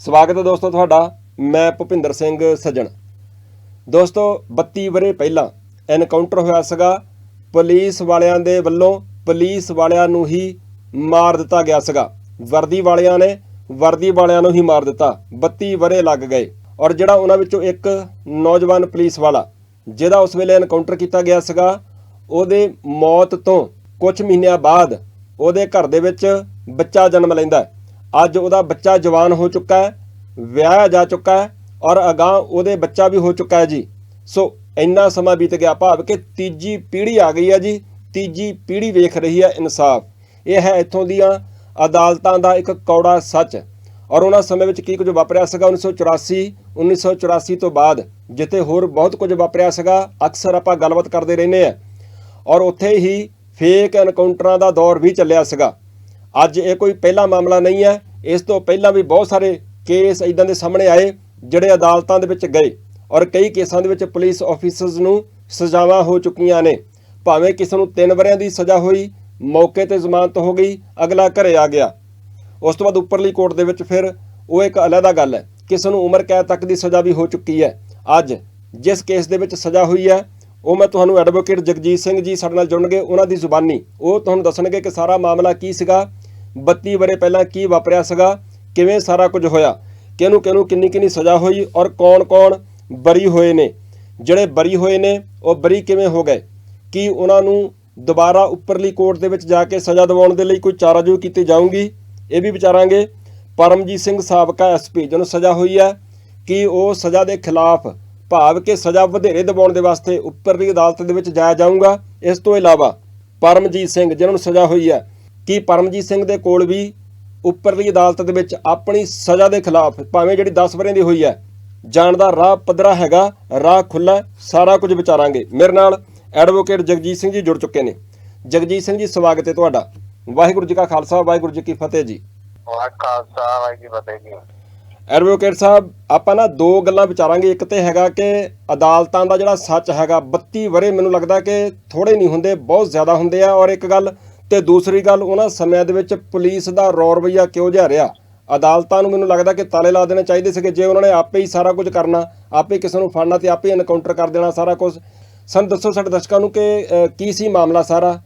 ਸਵਾਗਤ ਹੈ ਦੋਸਤੋ ਤੁਹਾਡਾ, ਮੈਂ ਭੁਪਿੰਦਰ ਸਿੰਘ ਸੱਜਣ। ਦੋਸਤੋ 32 ਵਰੇ ਪਹਿਲਾਂ ਐਨਕਾਊਂਟਰ ਹੋਇਆ ਸੀਗਾ, ਪੁਲਿਸ ਵਾਲਿਆਂ ਦੇ ਵੱਲੋਂ, ਪੁਲਿਸ ਵਾਲਿਆਂ ਨੂੰ ਹੀ ਮਾਰ ਦਿੱਤਾ ਗਿਆ ਸੀਗਾ। ਵਰਦੀ ਵਾਲਿਆਂ ਨੇ ਵਰਦੀ ਵਾਲਿਆਂ ਨੂੰ ਹੀ ਮਾਰ ਦਿੱਤਾ। 32 ਵਰੇ ਲੱਗ ਗਏ। ਔਰ ਜਿਹੜਾ ਉਹਨਾਂ ਵਿੱਚੋਂ ਇੱਕ ਨੌਜਵਾਨ ਪੁਲਿਸ ਵਾਲਾ, ਜਿਹਦਾ ਉਸ ਵੇਲੇ ਐਨਕਾਊਂਟਰ ਕੀਤਾ ਗਿਆ ਸੀਗਾ, ਉਹਦੇ ਮੌਤ ਤੋਂ ਕੁਝ ਮਹੀਨਿਆਂ ਬਾਅਦ ਉਹਦੇ ਘਰ ਦੇ ਵਿੱਚ ਬੱਚਾ ਜਨਮ ਲੈਂਦਾ ਹੈ। ਅੱਜ ਉਹਦਾ ਬੱਚਾ ਜਵਾਨ ਹੋ ਚੁੱਕਾ ਹੈ, ਵਿਆਹਿਆ ਜਾ ਚੁੱਕਾ ਹੈ ਔਰ ਅਗਾਂਹ ਉਹਦੇ ਬੱਚਾ ਵੀ ਹੋ ਚੁੱਕਾ ਹੈ ਜੀ। ਸੋ ਇੰਨਾ ਸਮਾਂ ਬੀਤ ਗਿਆ ਭਾਵ ਕਿ ਤੀਜੀ ਪੀੜ੍ਹੀ ਆ ਗਈ ਹੈ ਜੀ, ਤੀਜੀ ਪੀੜ੍ਹੀ ਵੇਖ ਰਹੀ ਹੈ ਇਨਸਾਫ। ਇਹ ਹੈ ਇੱਥੋਂ ਦੀਆਂ ਅਦਾਲਤਾਂ ਦਾ ਇੱਕ ਕੌੜਾ ਸੱਚ ਔਰ ਉਹਨਾਂ ਸਮੇਂ ਵਿੱਚ ਕੀ ਕੁਝ ਵਾਪਰਿਆ ਸੀਗਾ 1984 1984 ਤੋਂ ਬਾਅਦ, ਜਿੱਥੇ ਹੋਰ ਬਹੁਤ ਕੁਝ ਵਾਪਰਿਆ ਸੀਗਾ, ਅਕਸਰ ਆਪਾਂ ਗੱਲਬਾਤ ਕਰਦੇ ਰਹਿੰਦੇ ਆ ਔਰ ਉੱਥੇ ਹੀ ਫੇਕ ਐਨਕਾਊਂਟਰਾਂ ਦਾ ਦੌਰ ਵੀ ਚੱਲਿਆ ਸੀਗਾ। ਅੱਜ ਇਹ ਕੋਈ ਪਹਿਲਾ ਮਾਮਲਾ ਨਹੀਂ ਹੈ। ਇਸ ਤੋਂ ਪਹਿਲਾਂ ਵੀ ਬਹੁਤ ਸਾਰੇ ਕੇਸ ਇਦਾਂ ਦੇ ਸਾਹਮਣੇ ਆਏ, ਜਿਹੜੇ ਅਦਾਲਤਾਂ ਦੇ ਵਿੱਚ ਗਏ ਔਰ ਕਈ ਕੇਸਾਂ ਦੇ ਵਿੱਚ ਪੁਲਿਸ ਆਫੀਸਰਸ ਨੂੰ ਸਜ਼ਾਵਾਂ ਹੋ ਚੁੱਕੀਆਂ ਨੇ। ਭਾਵੇਂ ਕਿਸੇ ਨੂੰ 3 ਵਰਿਆਂ ਦੀ ਸਜ਼ਾ ਹੋਈ, ਮੌਕੇ ਤੇ ਜ਼ਮਾਨਤ ਹੋ ਗਈ, ਅਗਲਾ ਘਰੇ ਆ ਗਿਆ। ਉਸ ਤੋਂ ਬਾਅਦ ਉੱਪਰਲੀ ਕੋਰਟ ਦੇ ਵਿੱਚ ਫਿਰ ਉਹ ਇੱਕ ਅਲੱਗਾ ਗੱਲ ਹੈ। ਕਿਸੇ ਨੂੰ ਉਮਰ ਕੈਦ ਤੱਕ ਦੀ ਸਜ਼ਾ ਵੀ ਹੋ ਚੁੱਕੀ ਹੈ। ਅੱਜ ਜਿਸ ਕੇਸ ਦੇ ਵਿੱਚ ਸਜ਼ਾ ਹੋਈ ਹੈ, ਉਹ ਮੈਂ ਤੁਹਾਨੂੰ ਐਡਵੋਕੇਟ ਜਗਜੀਤ ਸਿੰਘ ਜੀ ਸਾਡੇ ਨਾਲ ਜੁੜਨਗੇ, ਉਹਨਾਂ ਦੀ ਜ਼ੁਬਾਨੀ। ਉਹ ਤੁਹਾਨੂੰ ਦੱਸਣਗੇ ਕਿ ਸਾਰਾ ਮਾਮਲਾ ਕੀ ਸੀਗਾ 32 ਵਰੇ ਪਹਿਲਾਂ ਕੀ ਵਾਪਰਿਆ ਸੀਗਾ, ਕਿਵੇਂ ਸਾਰਾ ਕੁਝ ਹੋਇਆ, ਕਿਹਨੂੰ ਕਿਹਨੂੰ ਕਿੰਨੀ ਕਿੰਨੀ ਸਜ਼ਾ ਹੋਈ ਔਰ ਕੌਣ-ਕੌਣ ਬਰੀ ਹੋਏ ਨੇ। ਜਿਹੜੇ ਬਰੀ ਹੋਏ ਨੇ, ਉਹ ਬਰੀ ਕਿਵੇਂ ਹੋ ਗਏ? ਕੀ ਉਹਨਾਂ ਨੂੰ ਦੁਬਾਰਾ ਉੱਪਰਲੀ ਕੋਰਟ ਦੇ ਵਿੱਚ ਜਾ ਕੇ ਸਜ਼ਾ ਦਿਵਾਉਣ ਦੇ ਲਈ ਕੋਈ ਚਾਰਾਜੂ ਕੀਤੀ ਜਾਊਗੀ? ਇਹ ਵੀ ਵਿਚਾਰਾਂਗੇ। ਪਰਮਜੀਤ ਸਿੰਘ ਸਾਬਕਾ ਐਸਪੀ ਜਿਹਨੂੰ ਸਜ਼ਾ ਹੋਈ ਹੈ, ਕਿ ਉਹ ਸਜ਼ਾ ਦੇ ਖਿਲਾਫ ਭਾਵ ਕਿ ਸਜ਼ਾ ਵਧੇਰੇ ਦਿਵਾਉਣ ਦੇ ਵਾਸਤੇ ਉੱਪਰਲੀ ਅਦਾਲਤ ਦੇ ਵਿੱਚ ਜਾਇਆ ਜਾਊਗਾ? ਇਸ ਤੋਂ ਇਲਾਵਾ ਪਰਮਜੀਤ ਸਿੰਘ, ਜਿਹਨਾਂ ਨੂੰ ਸਜ਼ਾ ਹੋਈ ਹੈ ਕਿ ਪਰਮਜੀਤ ਸਿੰਘ ਦੇ ਕੋਲ ਵੀ ਉੱਪਰਲੀ ਅਦਾਲਤ ਦੇ ਵਿੱਚ ਆਪਣੀ ਸਜ਼ਾ ਦੇ ਖਿਲਾਫ ਭਾਵੇਂ ਜਿਹੜੀ 10 ਵਰਿਆਂ ਦੀ ਹੋਈ ਹੈ ਜਾਣ ਦਾ ਰਾਹ ਪੱਧਰਾ ਹੈਗਾ ਰਾਹ ਖੁੱਲਾ ਸਾਰਾ ਕੁਝ ਵਿਚਾਰਾਂਗੇ। ਮੇਰੇ ਨਾਲ ਐਡਵੋਕੇਟ ਜਗਜੀਤ ਸਿੰਘ ਜੀ ਜੁੜ ਚੁੱਕੇ ਨੇ। ਜਗਜੀਤ ਸਿੰਘ ਜੀ ਸਵਾਗਤ ਹੈ ਤੁਹਾਡਾ। ਵਾਹਿਗੁਰੂ ਜੀ ਕਾ ਖਾਲਸਾ ਵਾਹਿਗੁਰੂ ਜੀ ਕੀ ਫਤਿਹ ਜੀ। ਖਾਲਸਾ ਵਾਹਿਗੁਰੂ ਜੀ ਫਤਿਹ ਜੀ। ਐਡਵੋਕੇਟ ਸਾਹਿਬ ਆਪਾਂ ਨਾ ਦੋ ਗੱਲਾਂ ਵਿਚਾਰਾਂਗੇ। ਇੱਕ ਤੇ ਹੈਗਾ ਕਿ ਅਦਾਲਤਾਂ ਦਾ ਜਿਹੜਾ ਸੱਚ ਹੈਗਾ 32 ਵਰੇ ਮੈਨੂੰ ਲੱਗਦਾ ਕਿ ਥੋੜੇ ਨਹੀਂ ਹੁੰਦੇ ਬਹੁਤ ਜ਼ਿਆਦਾ ਹੁੰਦੇ ਆ। ਔਰ ਇੱਕ ਗੱਲ ਤੇ ਦੂਸਰੀ ਗੱਲ, ਉਹਨਾਂ ਸਮਿਆਂ ਦੇ ਵਿੱਚ ਪੁਲਿਸ ਦਾ ਰੌ ਰਵਈਆ ਕਿਉਂ ਜਿਹਾ ਰਿਹਾ? ਅਦਾਲਤਾਂ ਨੂੰ ਮੈਨੂੰ ਲੱਗਦਾ ਕਿ ਤਾਲੇ ਲਾ ਦੇਣੇ ਚਾਹੀਦੇ ਸੀਗੇ, ਜੇ ਉਹਨਾਂ ਨੇ ਆਪੇ ਹੀ ਸਾਰਾ ਕੁਝ ਕਰਨਾ, ਆਪੇ ਕਿਸੇ ਨੂੰ ਫੜਨਾ ਤੇ ਆਪੇ ਐਨਕਾਊਂਟਰ ਕਰ ਦੇਣਾ ਸਾਰਾ ਕੁਝ। ਸਾਨੂੰ ਦੱਸੋ ਸਾਡੇ ਦਰਸ਼ਕਾਂ ਨੂੰ ਕਿ ਕੀ ਸੀ ਮਾਮਲਾ ਸਾਰਾ?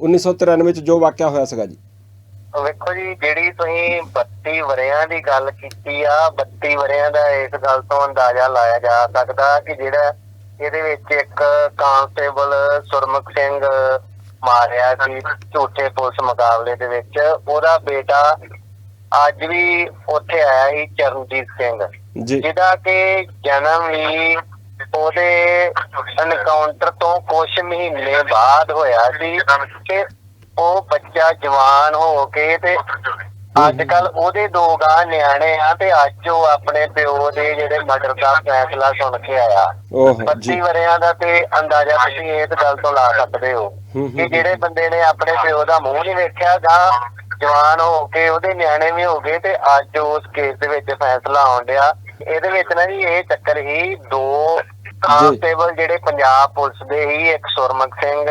1993 ਵਿੱਚ ਜੋ ਵਾਕਿਆ ਹੋਇਆ ਸੀਗਾ ਜੀ। ਵੇਖੋ ਜੀ, ਜਿਹੜੀ ਤੁਸੀਂ 32 ਵਰਿਆਂ ਦੀ ਗੱਲ ਕੀਤੀ ਆ 32 ਵਰਿਆਂ ਦਾ ਇਸ ਗੱਲ ਤੋਂ ਅੰਦਾਜ਼ਾ ਲਾਇਆ ਜਾ ਸਕਦਾ ਕਿ ਜਿਹੜਾ ਇਹਦੇ ਵਿੱਚ ਇੱਕ ਕਾਂਸਟੇਬਲ ਸੁਰਮੁਖ ਸਿੰਘ ਮਾਰਿਆ ਸੀ ਝੂਠੇ ਪੁਲਿਸ ਮੁਕਾਬਲੇ ਦੇ ਵਿੱਚ। ਉਹਦਾ ਬੇਟਾ ਅੱਜ ਵੀ ਉੱਥੇ ਆਇਆ ਸੀ ਚਰਨਜੀਤ ਸਿੰਘ। ਜੀ। ਜਿਹਦਾ ਕਿ ਜਨਮ ਵੀ ਉਹਦੇ ਐਨਕਾਊਂਟਰ ਤੋਂ ਕੁਝ ਮਹੀਨੇ ਬਾਅਦ ਹੋਇਆ ਸੀ ਕਿ ਉਹ ਬੱਚਾ ਜਵਾਨ ਹੋ ਕੇ ਤੇ ਅੱਜ ਕੱਲ ਉਹਦੇ ਦੋ ਗਾਂ ਨਿਆਣੇ ਆ ਤੇ ਅੱਜ ਉਹ ਆਪਣੇ ਪਿਓ ਦੇ ਜਿਹੜੇ ਮਰਡਰ ਦਾ ਫੈਸਲਾ ਸੁਣ ਕੇ ਆਇਆ। ਓਹ 32 ਜੀ ਵਰਿਆਂ ਦਾ ਤੇ ਅੰਦਾਜ਼ਾ ਤੁਸੀਂ ਇਸ ਗੱਲ ਤੋਂ ਲਾ ਸਕਦੇ ਹੋ ਕਿ ਜਿਹੜੇ ਬੰਦੇ ਨੇ ਆਪਣੇ ਪਿਓ ਦਾ ਮੂੰਹ ਨਹੀਂ ਵੇਖਿਆ ਗਾਂ ਜਵਾਨ ਹੋ ਕੇ ਉਹਦੇ ਨਿਆਣੇ ਵੀ ਹੋ ਗਏ ਤੇ ਅੱਜ ਉਸ ਕੇਸ ਦੇ ਵਿੱਚ ਫੈਸਲਾ ਆਉਣ ਡਿਆ। ਇਹਦੇ ਵਿੱਚ ਨਾ ਜੀ ਇਹ ਚੱਕਰ ਹੀ ਦੋ ਕਾਂਸਟੇਬਲ ਜਿਹੜੇ ਪੰਜਾਬ ਪੁਲਿਸ ਦੇ ਹੀ ਇੱਕ ਸੁਰਮੁਖ ਸਿੰਘ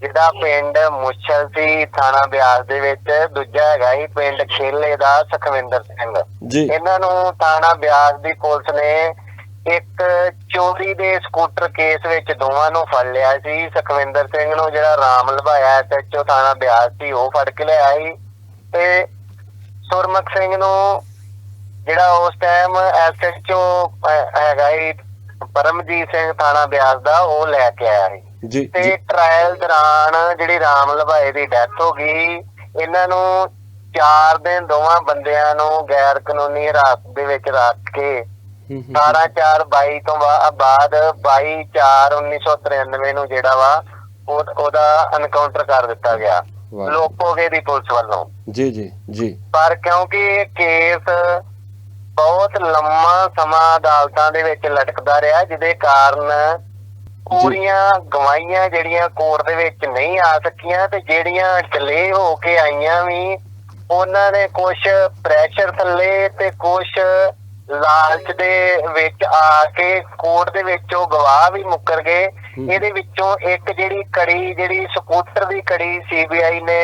ਜਿਹਦਾ ਪਿੰਡ ਮੁੱਛਲ ਸੀ ਥਾਣਾ ਬਿਆਸ ਦੇ ਵਿੱਚ ਦੂਜਾ ਹੈਗਾ ਹੀ ਪਿੰਡ ਖੇਲੇ ਦਾ ਸੁਖਵਿੰਦਰ ਸਿੰਘ। ਜੀ। ਇਹਨਾਂ ਨੂੰ ਥਾਣਾ ਬਿਆਸ ਦੀ ਪੁਲਿਸ ਨੇ ਇੱਕ ਚੋਰੀ ਦੇ ਸਕੂਟਰ ਕੇਸ ਵਿੱਚ ਦੋਵਾਂ ਨੂੰ ਫੜ ਲਿਆ ਸੀ। ਸੁਖਵਿੰਦਰ ਸਿੰਘ ਨੂੰ ਜਿਹੜਾ ਰਾਮ ਲਭਾਇਆ ਐਸਐਚਓ ਥਾਣਾ ਬਿਆਸ ਸੀ ਉਹ ਫੜ ਕੇ ਲਿਆਇਆ ਸੀ। ਤੇ ਸੁਰਮੁਖ ਸਿੰਘ ਨੂੰ ਜਿਹੜਾ ਉਸ ਟਾਈਮ ਐਸਐਚਓ ਹੈਗਾ ਹੀ ਪਰਮਜੀਤ ਸਿੰਘ ਥਾਣਾ ਬਿਆਸ ਦਾ ਉਹ ਲੈ ਕੇ ਆਇਆ ਸੀ। ਜੀ ਤੇ ਟ੍ਰਾਇਲ ਦੌਰਾਨ ਜਿਹੜੀ ਰਾਮ ਲਭਾਏ ਦੀ ਡੈਥ ਹੋ ਗਈ ਇਹਨਾਂ ਨੂੰ 4 ਦਿਨ ਦੋਵਾਂ ਬੰਦਿਆਂ ਨੂੰ ਗੈਰ ਕਾਨੂੰਨੀ ਹਿਰਾਸਤ ਦੇ ਵਿੱਚ ਰੱਖ ਕੇ ਹੂੰ, ਹੂੰ, 18 4 22 ਤੋਂ ਬਾਅਦ 22 4 1993 ਨੂੰ ਜਿਹੜਾ ਵਾ ਉਹ- ਉਹਦਾ ਐਨਕਾਊਂਟਰ ਕਰ ਦਿੱਤਾ ਗਿਆ। ਲੋਕੋਗੇ ਦੀ ਪੁਲਿਸ ਵੱਲੋਂ। ਜੀ ਜੀ ਜੀ। ਪਰ ਕਿਉਂਕਿ ਇਹ ਕੇਸ ਬਹੁਤ ਲੰਮਾ ਸਮਾਂ ਅਦਾਲਤਾਂ ਦੇ ਵਿੱਚ ਲਟਕਦਾ ਰਿਹਾ ਜਿਹਦੇ ਕਾਰਨ ਪੂਰੀਆਂ ਗਵਾਹੀਆਂ ਜਿਹੜੀਆਂ ਕੋਰਟ ਦੇ ਵਿੱਚ ਨਹੀਂ ਆ ਸਕੀਆਂ ਤੇ ਜਿਹੜੀਆਂ ਡਿਲੇ ਹੋ ਕੇ ਆਈਆਂ ਵੀ ਉਹਨਾਂ ਨੇ ਕੁਝ ਪ੍ਰੈਸ਼ਰ ਥੱਲੇ ਤੇ ਕੁਝ ਲਾਲਚ ਦੇ ਵਿੱਚ ਆ ਕੇ ਕੋਰਟ ਦੇ ਵਿੱਚ ਉਹ ਗਵਾਹ ਵੀ ਮੁੱਕਰ ਗਏ। ਇਹਦੇ ਵਿੱਚੋਂ ਇੱਕ ਜਿਹੜੀ ਕੜੀ ਜਿਹੜੀ ਸਕੂਟਰ ਦੀ ਕੜੀ ਸੀਬੀਆਈ ਨੇ